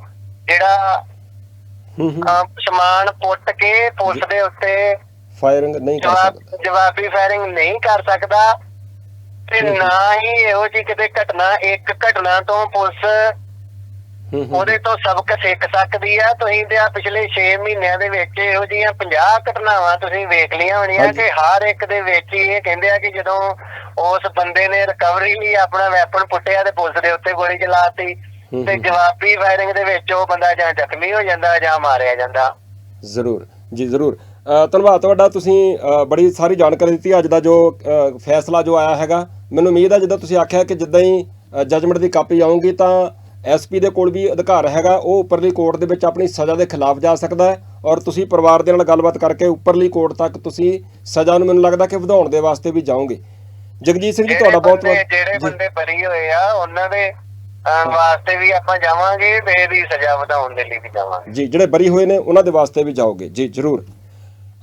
ਜਿਹੜਾ ਸਮਾਨ ਪੁੱਟ ਕੇ ਪੁਲਿਸ ਦੇ ਉੱਤੇ ਫਾਇਰਿੰਗ ਨਹੀਂ ਕਰ ਜਵਾਬ ਸਕਦਾ। ਜਵਾਬੀ ਫਾਇਰਿੰਗ ਨਹੀਂ ਕਰ ਸਕਦਾ। ਤੇ। ਨਾ ਹੀ ਇਹੋ ਜੀ ਕਿਤੇ ਘਟਨਾ ਇੱਕ ਘਟਨਾ ਤੋਂ ਪੁਲਿਸ ਉਹਦੇ ਤੋਂ ਸਬਕ ਸਿੱਖ ਸਕਦੀ ਆ। ਤੁਸੀਂ ਤੇ ਆ ਪਿਛਲੇ 6 ਮਹੀਨਿਆਂ ਦੇ ਵਿੱਚ ਇਹੋ ਜੀਆਂ 50 ਘਟਨਾਵਾਂ ਤੁਸੀਂ ਵੇਖ ਲਈਆਂ ਹੋਣੀਆਂ। ਕਿ ਹਰ ਇੱਕ ਦੇ ਵਿੱਚ ਹੀ ਇਹ ਕਹਿੰਦੇ ਆ ਕਿ ਜਦੋਂ ਉਸ ਬੰਦੇ ਨੇ ਰਿਕਵਰੀ ਲਈ ਆਪਣਾ ਵੈਪਨ ਪੁੱਟਿਆ ਤੇ ਪੁਲਿਸ ਦੇ ਉੱਤੇ ਗੋਲੀ ਚਲਾਤੀ ਤੇ। ਜਵਾਬੀ ਫਾਇਰਿੰਗ ਦੇ ਵਿੱਚ ਉਹ ਬੰਦਾ ਜਾਂ ਜ਼ਖਮੀ ਹੋ ਜਾਂਦਾ ਜਾਂ ਮਾਰਿਆ ਜਾਂਦਾ। ਜ਼ਰੂਰ। ਜੀ ਜ਼ਰੂਰ। ਧੰਨਵਾਦ ਤੁਹਾਡਾ। ਤੁਸੀਂ ਬੜੀ ਸਾਰੀ ਜਾਣਕਾਰੀ ਦਿੱਤੀ। ਅੱਜ ਦਾ ਜੋ ਫੈਸਲਾ ਜੋ ਆਇਆ ਹੈਗਾ ਮੈਨੂੰ ਉਮੀਦ ਹੈ ਜਿੱਦਾਂ ਤੁਸੀਂ ਆਖਿਆ ਕਿ ਜਿੱਦਾਂ ਹੀ ਜਜਮੈਂਟ ਦੀ ਕਾਪੀ ਆਉਂਗੀ ਤਾਂ ਐਸਪੀ ਦੇ ਕੋਲ ਵੀ ਅਧਿਕਾਰ ਹੈਗਾ ਉਹ ਉੱਪਰਲੀ ਕੋਰਟ ਦੇ ਵਿੱਚ ਆਪਣੀ ਸਜ਼ਾ ਦੇ ਖਿਲਾਫ ਜਾ ਸਕਦਾ ਹੈ ਔਰ ਤੁਸੀਂ ਪਰਿਵਾਰ ਦੇ ਨਾਲ ਗੱਲਬਾਤ ਕਰਕੇ ਉੱਪਰਲੀ ਕੋਰਟ ਤੱਕ ਤੁਸੀਂ ਸਜ਼ਾ ਨੂੰ ਮੈਨੂੰ ਲੱਗਦਾ ਕਿ ਵਧਾਉਣ ਦੇ ਵਾਸਤੇ ਵੀ ਜਾਓਗੇ। ਜਗਜੀਤ ਸਿੰਘ ਜੀ ਤੁਹਾਡਾ ਬਹੁਤ ਬਹੁਤ ਜਿਹੜੇ। ਬੰਦੇ ਬਰੀ ਹੋਏ ਆ ਉਹਨਾਂ ਦੇ ਵਾਸਤੇ ਵੀ ਆਪਾਂ ਜਾਵਾਂਗੇ ਤੇ ਇਹਦੀ ਸਜ਼ਾ ਵਧਾਉਣ ਦੇ ਲਈ ਵੀ ਜਾਵਾਂਗੇ। ਜੀ ਜਿਹੜੇ ਬਰੀ ਹੋਏ ਨੇ ਉਹਨਾਂ ਦੇ ਵਾਸਤੇ ਵੀ ਜਾਓਗੇ। ਜੀ ਜ਼ਰੂਰ।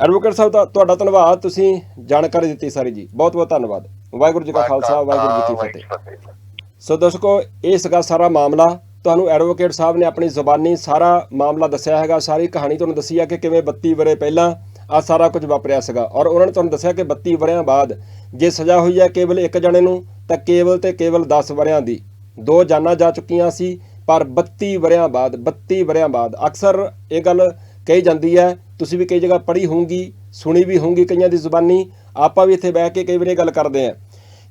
ਐਡਵੋਕੇਟ ਸਾਹਿਬ ਦਾ ਤੁਹਾਡਾ ਧੰਨਵਾਦ ਤੁਸੀਂ ਜਾਣਕਾਰੀ ਦਿੱਤੀ ਸਾਰੀ ਜੀ। ਬਹੁਤ ਬਹੁਤ ਧੰਨਵਾਦ। ਵਾਹਿਗੁਰੂ ਜੀ ਕਾ ਖਾਲਸਾ ਵਾਹਿਗੁਰੂ ਜੀ ਕੀ ਫਤਿਹ। ਸੋ ਦਰਸ਼ਕੋ, ਇਹ ਸੀਗਾ ਸਾਰਾ ਮਾਮਲਾ। ਤੁਹਾਨੂੰ ਐਡਵੋਕੇਟ ਸਾਹਿਬ ਨੇ ਆਪਣੀ ਜ਼ੁਬਾਨੀ ਸਾਰਾ ਮਾਮਲਾ ਦੱਸਿਆ ਹੈਗਾ, ਸਾਰੀ ਕਹਾਣੀ ਤੁਹਾਨੂੰ ਦੱਸੀ ਹੈ ਕਿ ਕਿਵੇਂ 32 ਵਰੇ ਪਹਿਲਾਂ ਆ ਸਾਰਾ ਕੁਝ ਵਾਪਰਿਆ ਸੀਗਾ। ਔਰ ਉਹਨਾਂ ਨੇ ਤੁਹਾਨੂੰ ਦੱਸਿਆ ਕਿ 32 ਵਰਿਆਂ ਬਾਅਦ ਜੇ ਸਜ਼ਾ ਹੋਈ ਹੈ ਕੇਵਲ ਇੱਕ ਜਣੇ ਨੂੰ, ਤਾਂ ਕੇਵਲ ਤੇ ਕੇਵਲ 10 ਵਰਿਆਂ ਦੀ। ਦੋ ਜਾਨਾਂ ਜਾ ਚੁੱਕੀਆਂ ਸੀ, ਪਰ 32 ਵਰਿਆਂ ਬਾਅਦ 32 ਵਰਿਆਂ ਬਾਅਦ। ਅਕਸਰ ਇਹ ਗੱਲ ਕਹੀ ਜਾਂਦੀ ਹੈ, ਤੁਸੀਂ ਵੀ ਕਈ ਜਗ੍ਹਾ ਪੜ੍ਹੀ ਹੋਊਗੀ, ਸੁਣੀ ਵੀ ਹੋਊਗੀ ਕਈਆਂ ਦੀ ਜ਼ੁਬਾਨੀ। ਆਪਾਂ ਵੀ ਇੱਥੇ ਬਹਿ ਕੇ ਕਈ ਵਾਰ ਇਹ ਗੱਲ ਕਰਦੇ ਹਾਂ।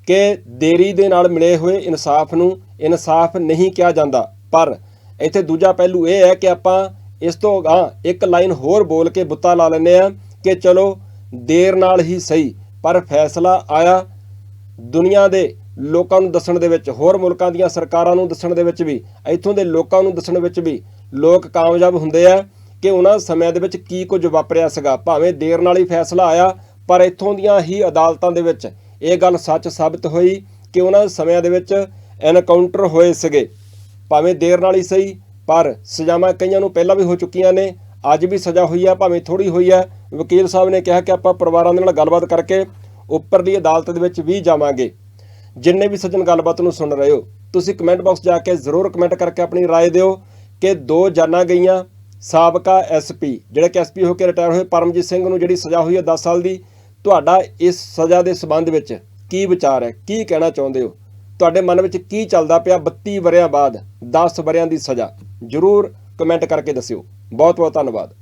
ਕਿ ਦੇਰੀ ਦੇ ਨਾਲ ਮਿਲੇ ਹੋਏ ਇਨਸਾਫ ਨੂੰ ਇਨਸਾਫ ਨਹੀਂ ਕਿਹਾ ਜਾਂਦਾ। ਪਰ ਇੱਥੇ ਦੂਜਾ ਪਹਿਲੂ ਇਹ ਹੈ ਕਿ ਆਪਾਂ ਇਸ ਤੋਂ ਅਗਾਂਹ ਇੱਕ ਲਾਈਨ ਹੋਰ ਬੋਲ ਕੇ ਬੁੱਤਾ ਲਾ ਲੈਂਦੇ ਆ ਕਿ ਚਲੋ, ਦੇਰ ਨਾਲ ਹੀ ਸਹੀ, ਪਰ ਫੈਸਲਾ ਆਇਆ ਦੁਨੀਆ ਦੇ ਲੋਕਾਂ ਨੂੰ ਦੱਸਣ ਦੇ ਵਿੱਚ, ਹੋਰ ਮੁਲਕਾਂ ਦੀਆਂ ਸਰਕਾਰਾਂ ਨੂੰ ਦੱਸਣ ਦੇ ਵਿੱਚ ਵੀ, ਇੱਥੋਂ ਦੇ ਲੋਕਾਂ ਨੂੰ ਦੱਸਣ ਵਿੱਚ ਵੀ ਲੋਕ ਕਾਮਯਾਬ ਹੁੰਦੇ ਆ ਕਿ ਉਹਨਾਂ ਸਮਿਆਂ ਦੇ ਵਿੱਚ ਕੀ ਕੁਝ ਵਾਪਰਿਆ ਸੀਗਾ। ਭਾਵੇਂ ਦੇਰ ਨਾਲ ਹੀ ਫੈਸਲਾ ਆਇਆ, ਪਰ ਇੱਥੋਂ ਦੀਆਂ ਹੀ ਅਦਾਲਤਾਂ ਦੇ ਵਿੱਚ ਇਹ ਗੱਲ ਸੱਚ ਸਾਬਤ ਹੋਈ ਕਿ ਉਹਨਾਂ ਸਮਿਆਂ ਦੇ ਵਿੱਚ ਐਨਕਾਊਂਟਰ ਹੋਏ ਸੀਗੇ ਭਾਵੇਂ ਦੇਰ ਨਾਲ ਹੀ ਸਹੀ ਪਰ ਸਜ਼ਾਵਾਂ ਕਈਆਂ ਨੂੰ ਪਹਿਲਾਂ ਵੀ ਹੋ ਚੁੱਕੀਆਂ ਨੇ ਅੱਜ ਵੀ ਸਜ਼ਾ ਹੋਈ ਆ ਭਾਵੇਂ ਥੋੜੀ ਹੋਈ ਆ ਵਕੀਲ ਸਾਹਿਬ ਨੇ ਕਿਹਾ ਕਿ ਆਪਾਂ ਪਰਿਵਾਰਾਂ ਦੇ ਨਾਲ ਗੱਲਬਾਤ ਕਰਕੇ ਉੱਪਰਲੀ ਅਦਾਲਤ ਦੇ ਵਿੱਚ ਵੀ ਜਾਵਾਂਗੇ ਜਿੰਨੇ ਵੀ ਸੱਜਣ ਗੱਲਬਾਤ ਨੂੰ ਸੁਣ ਰਹੇ ਹੋ ਤੁਸੀਂ ਕਮੈਂਟ ਬਾਕਸ ਜਾ ਕੇ ਜ਼ਰੂਰ ਕਮੈਂਟ ਕਰਕੇ ਆਪਣੀ رائے ਦਿਓ ਕਿ ਦੋ ਜਾਨਾਂ ਗਈਆਂ ਸਾਬਕਾ ਐਸਪੀ ਜਿਹੜੇ ਕਿ ਐਸਪੀ ਹੋ ਕੇ ਰਿਟਾਇਰ ਹੋਏ ਪਰਮਜੀਤ ਸਿੰਘ ਨੂੰ ਜਿਹੜੀ ਸਜ਼ਾ ਹੋਈ ਹੈ 10 ਸਾਲ ਦੀ ਤੁਹਾਡਾ ਇਸ ਸਜ਼ਾ ਦੇ ਸਬੰਧ ਵਿੱਚ ਕੀ ਵਿਚਾਰ ਹੈ? ਕੀ ਕਹਿਣਾ ਚਾਹੁੰਦੇ ਹੋ? ਤੁਹਾਡੇ ਮਨ ਵਿੱਚ ਕੀ ਚੱਲਦਾ ਪਿਆ? 32 ਵਰਿਆਂ ਬਾਅਦ 10 ਵਰਿਆਂ ਦੀ ਸਜ਼ਾ। ਜਰੂਰ ਕਮੈਂਟ ਕਰਕੇ ਦੱਸਿਓ। ਬਹੁਤ ਬਹੁਤ ਧੰਨਵਾਦ।